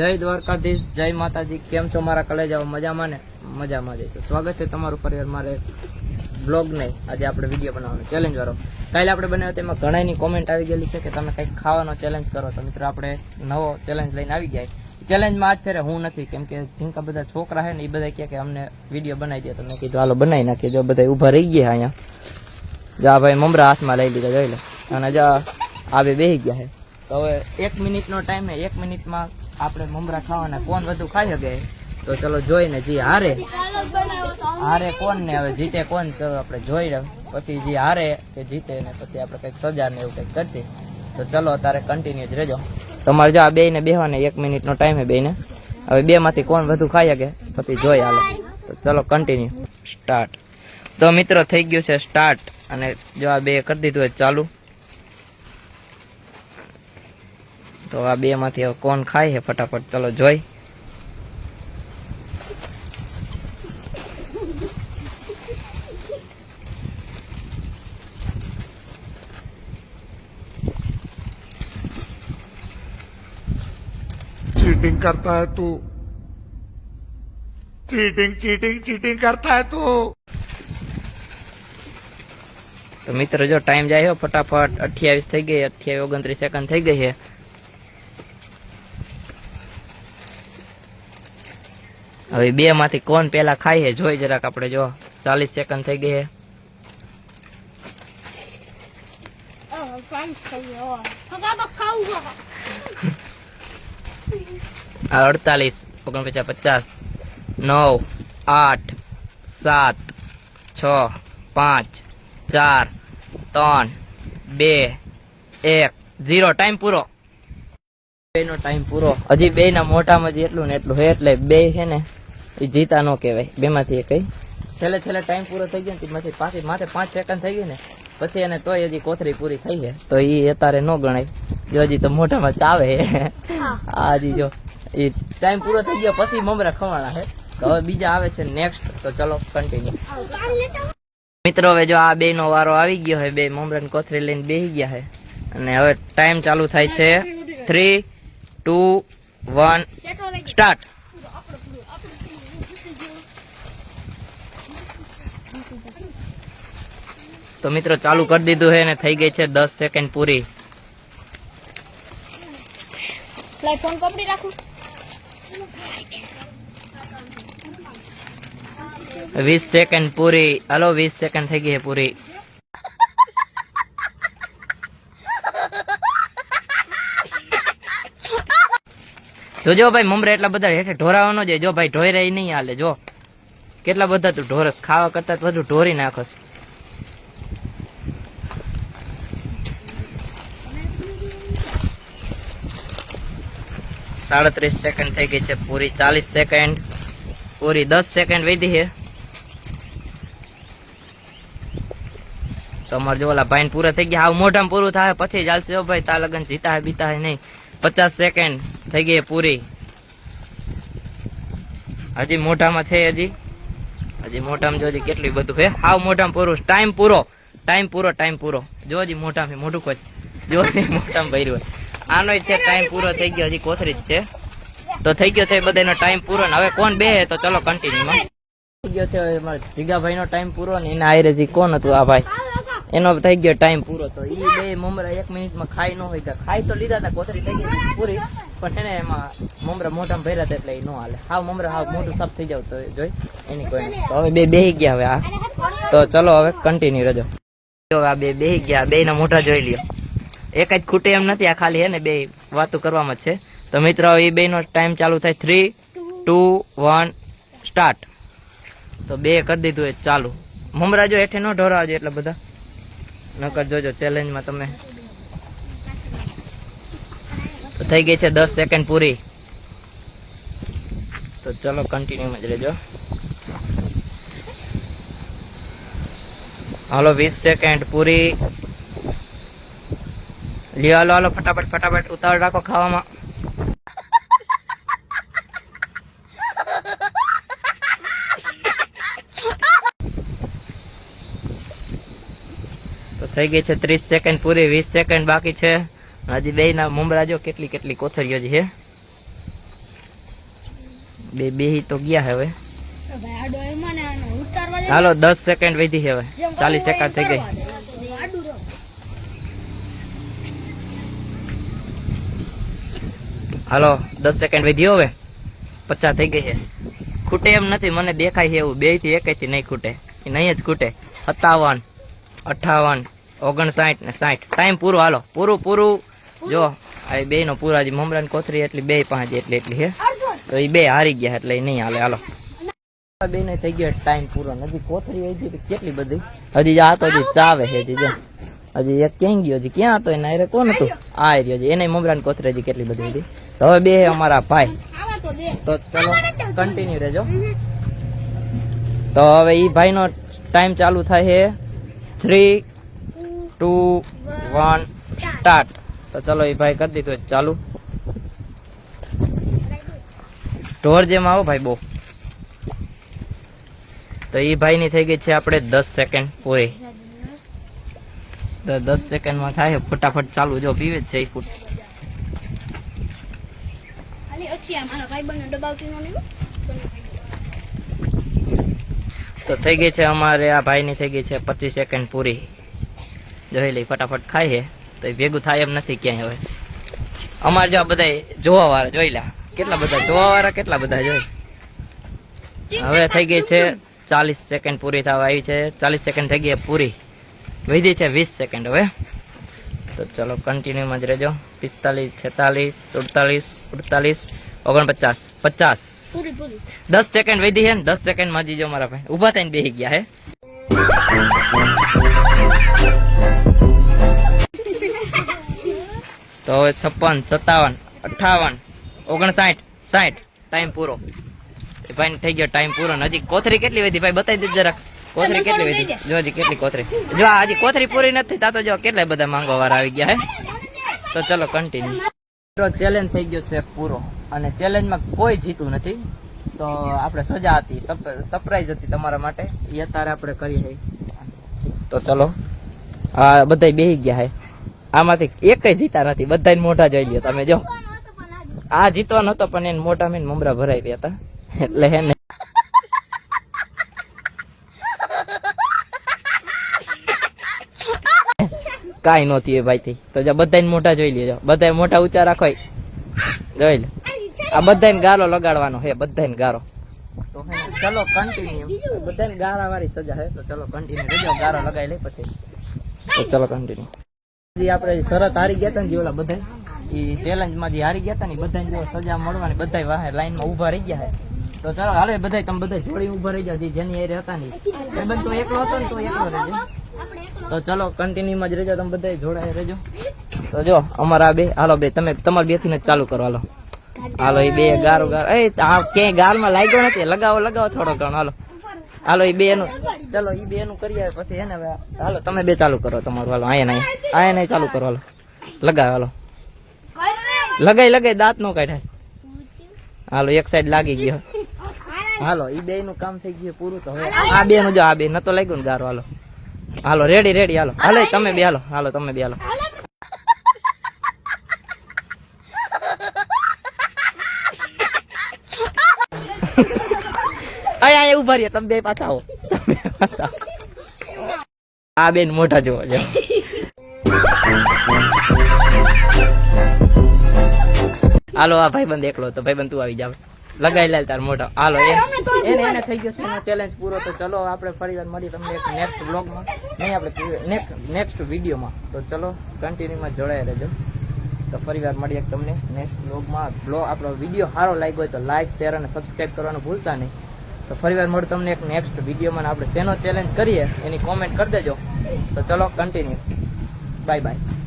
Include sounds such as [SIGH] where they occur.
જય દ્વારકાધીશ, જય માતાજી. કેમ છો મારા કલેજાઓ? મજામાં ને? મજામાં જઈશું સ્વાગત છે તમારું પરિવાર મારે બ્લોગ નહીં આજે આપણે વીડિયો બનાવવાનો ચેલેન્જ વાળો. કાલે આપણે બનાવ્યો તેમાં ઘણાની કોમેન્ટ આવી ગયેલી છે કે તમે કંઈક ખાવાનો ચેલેન્જ કરો. તો મિત્રો, આપણે નવો ચેલેન્જ લઈને આવી ગયા ચેલેન્જમાં આજ ફેરે હું નથી, કેમ કે જીંકા બધા છોકરા છે ને એ બધા કહે કે અમને વીડિયો બનાવી દે. તો મેં કીધું, હાલો, બનાવી નાખીએ. જો બધા ઊભા રહી ગયા અહીંયા. જા ભાઈ, મમરા હાથમાં લઈ લીધા, જોઈ લે. અને જા, આ બે બેસી ગયા છે. તો હવે એક મિનિટનો ટાઈમ છે એક મિનિટમાં આપણે મમરા ખાવાના. કોણ વધુ ખાઈ શકે? તો ચલો જોઈને જે હારે. હારે કોણ ને હવે જીતે કોણ? તો આપણે જોઈ પછી જે હારે કે જીતે ને પછી આપણે કંઈક સજા ને એવું કંઈક કરશે. તો ચલો તારે કન્ટિન્યુ જ રહેજો. તમારે જો આ બે ને બેહવાને એક મિનિટનો ટાઈમ હે બે ને હવે બે માંથી કોણ વધુ ખાઈ શકે? પછી જોઈ હાલો. તો ચલો કન્ટિન્યુ સ્ટાર્ટ તો મિત્રો થઈ ગયું છે સ્ટાર્ટ અને જો આ બે કરી દીધું હોય ચાલુ. તો આ બે માંથી હવે કોણ ખાય છે ફટાફટ ચલો જોઈ चीटिंग करता है तू चीटिंग चीटिंग चीटिंग करता है तू તો મિત્રો જો ટાઈમ જાય છે ફટાફટ અઠ્યાવીસ થઈ ગઈ અઠ્યાવીસ ઓગણત્રીસ સેકન્ડ થઈ ગઈ છે હવે બે માંથી કોણ પેલા ખાય હે જોઈ જરાક આપણે, જો. ચાલીસ સેકન્ડ થઈ ગઈ હે અડતાલીસ, ઓગણપચાસ, પચાસ, નવ, આઠ, સાત, છ, પાંચ, ચાર, ત્રણ, બે, એક, ઝીરો. ટાઈમ પૂરો. બે નો ટાઈમ પૂરો. હજી બે ના મોઢામાં જે એટલું ને એટલું છે, એટલે બે છે ને એ જીતા નો કહેવાય. બેમાંથી એ કઈ છેલ્લે છેલ્લે ટાઈમ પૂરો થઈ ગયો ને તેમાંથી પાછી માથે પાંચ સેકન્ડ થઈ ગઈ ને પછી એને તોય હજી કોથરી પૂરી થઈ છે. તો એ અત્યારે ન ગણાય. જો હજી તો મોઢામાં ચાવે આ હજી જો એ ટાઈમ પૂરો થઈ ગયો પછી મમરા ખવાના છે તો હવે બીજા આવે છે નેક્સ્ટ તો ચલો કન્ટિન્યુ મિત્રો હવે જો આ બે નો વારો આવી ગયો છે બે મમરા કોથરી લઈને બેસી ગયા છે અને હવે ટાઈમ ચાલુ થાય છે. થ્રી ટુ વન સ્ટાર્ટ તો મિત્રો ચાલુ કરી દીધું છે ને થઈ ગઈ છે દસ સેકન્ડ પૂરી. ફોન કપડી રાખું. વીસ સેકન્ડ પૂરી. હાલો વીસ સેકન્ડ થઈ ગઈ છે પૂરી. જોજો ભાઈ મમરા એટલા બધા હેઠે ઢોરાવાનો છે જો ભાઈ ઢોઈ રહી નહીં હાલે જો. કેટલા બધા તું ઢોરસ ખાવા કરતા તો બધું ઢોરી નાખસ. સાડત્રીસ સેકન્ડ થઈ ગઈ છે. પૂરી ચાલીસ સેકન્ડ પૂરી દસ સેકન્ડ વધી છે. તમારે જો ઓલા ભાઈ પૂરા થઈ ગયા. હાવ મોઢામાં પૂરું થાય, પછી ચાલશે હો ભાઈ તા લગન જીતા હે, બીતા હે નહીં. પચાસ સેકન્ડ થઈ ગઈ પૂરી. હજી મોઢામાં છે હજી. હજી મોઢામાં જો હજી કેટલું બધું છે. હાવ મોઢામાં પૂરું. ટાઈમ પૂરો. ટાઈમ પૂરો ટાઈમ પૂરો. જો હજી મોઢામાં મોઢું કોઈ જો હજી મોઢામાં ભર્યું હોય. આનો છે ટાઈમ પૂરો થઈ ગયો, હજી કોથરી જ છે. તો થઈ ગયો છે બધાનો ટાઈમ પૂરો હવે કોણ બે તો ચલો કન્ટિન્યુ માં થઈ ગયો છે હવે જીગાભાઈ નો ટાઈમ પૂરો ને એના આયરે કોણ હતું આ ભાઈ? એનો થઈ ગયો ટાઈમ પૂરો, તો એ બે મમરા એક મિનિટમાં ખાઈ ન હોય ખાઈ તો લીધા હતા કોથરી થઈ ગઈ પૂરી. પણ એને એમાં મમરા મોઢામાં ભર્યા હતા એટલે એ ન હાલે. હાવ મમરા, હાવ મોઢું સાફ થઈ જાવ તો જોઈ. એની કોઈ તો હવે બે બેહી ગયા હવે આ. તો ચલો હવે કન્ટિન્યુ રજો. આ બે બેહી ગયા બે ના મોઢા જોઈ લ્યો. એક જ ખૂટે એમ નથી, આ ખાલી હે ને બે વાતો કરવામાં જ છે. તો મિત્રો એ બે નો ટાઈમ ચાલુ થાય. થ્રી ટુ વન સ્ટાર્ટ તો બે કરી દીધું એ ચાલુ. મમરાજો હેઠે ન ઢોરાવજો એટલે બધા. નકર જોજો ચેલેન્જમાં તમે. તો થઈ ગઈ છે દસ સેકન્ડ પૂરી. તો ચલો કન્ટિન્યુમાં જ રહેજો. હાલો, વીસ સેકન્ડ પૂરી. લ્યો હાલો હાલો ફટાફટ ફટાફટ ઉતાવળ રાખો ખાવામાં. તો થઈ ગઈ છે ત્રીસ સેકન્ડ પૂરી વીસ સેકન્ડ બાકી છે. હજી બે ના મુમરા જો કેટલી કેટલી કોથળીઓ છે બે બેહી તો ગયા હવે. હાલો દસ સેકન્ડ વધી છે હવે. ચાલીસ સેકન્ડ થઈ ગઈ. હાલો, દસ સેકન્ડ વધી હવે. પચાસ થઈ ગઈ છે. ખૂટે એમ નથી, મને દેખાય છે એવું. બેથી એક થી નહીં ખૂટે. એ નહીં જ ખૂટે. સત્તાવન, અઠાવન, ઓગણસાઠ ને સાઠ. ટાઈમ પૂરો, હાલો. પૂરું પૂરું. જો, આ બે નો પૂરા હજી મમરા કોથરી એટલી બે પાંચ એટલી એટલી છે. તો એ બે હારી ગયા એટલે એ નહીં હાલે. હાલો. બે ને થઈ ગયો ટાઈમ પૂરો. નથી કોથરી આવી ગઈ કેટલી બધી? હજી આ તો હજી ચાવે છે, હજી જો. હજી એક ક્યાં ગયો હજી? ક્યાં હતો એના? કોણ હતું? આ રહ્યો છે એને મમરાની કોથરી હજી કેટલી બધી હતી? હવે બે અમારા ભાઈ. તો ચલો કન્ટિન્યુ રહેજો. તો હવે ઈ ભાઈનો ટાઈમ ચાલુ થાય છે. થ્રી ટુ વન સ્ટાર્ટ તો ચલો એ ભાઈ કરી દીધું. ચાલુ. ઢોર જેમ આવો ભાઈ બહુ. તો એ ભાઈની થઈ ગઈ છે આપણે દસ સેકન્ડ પૂરી. તો દસ સેકન્ડમાં થાય. ફટાફટ ચાલુ જો પીવે જ છે ફૂટ તો થઈ ગઈ છે અમારે આ ભાઈની થઈ ગઈ છે પચીસ સેકન્ડ પૂરી. જોઈ લઈ ફટાફટ ખાય છે તો ભેગું થાય એમ નથી ક્યાંય હવે. અમારે જો આ બધા જોવા વાળા જોઈ લે. કેટલા બધા જોવા વાળા કેટલા બધા જોઈ. હવે થઈ ગઈ છે ચાલીસ સેકન્ડ પૂરી થવા આવી છે. ચાલીસ સેકન્ડ થઈ ગઈ પૂરી. વધી છે વીસ સેકન્ડ હવે. તો ચલો કન્ટિન્યુમાં જ રહેજો. પિસ્તાલીસ છેતાલીસ સુડતાલીસ અડતાલીસ ઓગણપચાસ પચાસ. દસ સેકન્ડ વધી છે ને દસ સેકન્ડમાં જીજો મારા ભાઈ. ઊભા થઈને બેસી ગયા હે. તો હવે છપ્પન સત્તાવન અઠાવન ઓગણસાઠ સાઠ. ટાઈમ પૂરો. ભાઈ થઈ ગયો ટાઈમ પૂરો. નજીક કોથરી કેટલી વધી? ભાઈ બતાવી દેજો જરાક. કોથરી કેટલી વધી જો. હજી કેટલી કોથરી જો હજી કોથરી પૂરી નથી તા તો જો કેટલા બધા માંગો વાર આવી ગયા હે? તો ચલો કન્ટિન્યુ ચેલેન્જ થઈ ગયો છે પૂરો. અને ચેલેન્જમાં કોઈ જીતું નથી. તો આપણે સજા હતી સરપ્રાઈઝ હતી તમારા માટે. એ અત્યારે આપણે કરી છીએ. તો ચલો આ બધા બેહી ગયા હે? આમાંથી એક જીતા નથી બધાને મોઢા જોઈ લ્યો તમે જો. આ જીતવાનો હતો પણ એને મોઢા મેં મમરા ભરાઈ રહ્યા હતા. એટલે હે ને કાઈ નહોતી એ ભાઈ તો જો બધાને મોટા જોઈ લેજો. બધા મોટા ઊંચા રાખો જોઈ લે. આ બધાને ગારો લગાડવાનો હે બધાને ગારો. તો ચલો કન્ટિન્યુ બધાને ગારા વાળી સજા હે તો ચલો કન્ટિન્યુ રહેજો ગારો લગાવી લે પછી. તો ચલો કન્ટિન્યુ જે, આપણે શરત હારી ગયા હતા ને જે ઓલા બધા એ ચેલેન્જમાં જે હારી ગયા હતા ને બધાને જો સજા મળવાની બધા વાહે લાઈનમાં ઊભા રહી ગયા હે તો ચાલો, હાલે બધા તમે બધા જોડી ઊભા રહી જાવ જેની એરે હતા ને એ બંધ તો એકલો હતો ને, તો એકલો રહેજો. તો ચલો કન્ટિન્યુમાં જ રહેજો, તમે બધા જોડાય રહેજો. તો જો, અમારા બે, હાલો બે, તમે તમારે બેથી ચાલુ કરો, હાલો. હાલો એ બે ગારો ગાર, એ, આ ક્યાંય ગારમાં લાગ્યો નથી, લગાવો લગાવો થોડો ઘણો, હાલો. હાલો એ બે નું ચલો એ બે નું કરીએ, પછી એને હાલો, તમે બે ચાલુ કરો તમારું, હાલો, આયા નહીં આયા નહીં ચાલુ કરો, હાલો. લગાવો, હાલો. લગાઈ લગાઈ દાંત નો કાઢાય. હાલો, એક સાઈડ લાગી ગયો. હાલો એ બે નું કામ થઈ ગયું પૂરું, તો હવે આ બે નું જો, આ બે, નતો લાગ્યું ને ગારો, હાલો. હાલો રેડી રેડી હાલો. હાલો તમે બે હાલો હાલો તમે બે હાલો. [LAUGHS] અહીંયા ઊભા રહ્યા તમે બે પાછા આવો. તમે પાછા આ બેન મોઢા જોવા જાવ હાલો આ ભાઈબંધ એકલો હતો. ભાઈબંધ તું આવી જાવ લગાઈ લાલ તાર મોઢો. હાલો એને એને થઈ ગયો છે એનો ચેલેન્જ પૂરો. તો ચલો આપણે ફરી વાર મળીએ તમને એક નેક્સ્ટ બ્લોગમાં નહીં આપણે નેક્સ્ટ વિડીયોમાં તો ચલો કન્ટિન્યુમાં જોડાઈ રહેજો. તો ફરી વાર મળીએ તમને નેક્સ્ટ બ્લોગમાં બ્લોગ આપણો વીડિયો સારો લાગ્યો હોય તો લાઈક શેર અને સબસ્ક્રાઈબ કરવાનું ભૂલતા નહીં. તો ફરી વાર મળું તમને એક નેક્સ્ટ વિડીયોમાં આપણે શેનો ચેલેન્જ કરીએ એની કોમેન્ટ કરી દેજો. તો ચલો કન્ટિન્યુ બાય બાય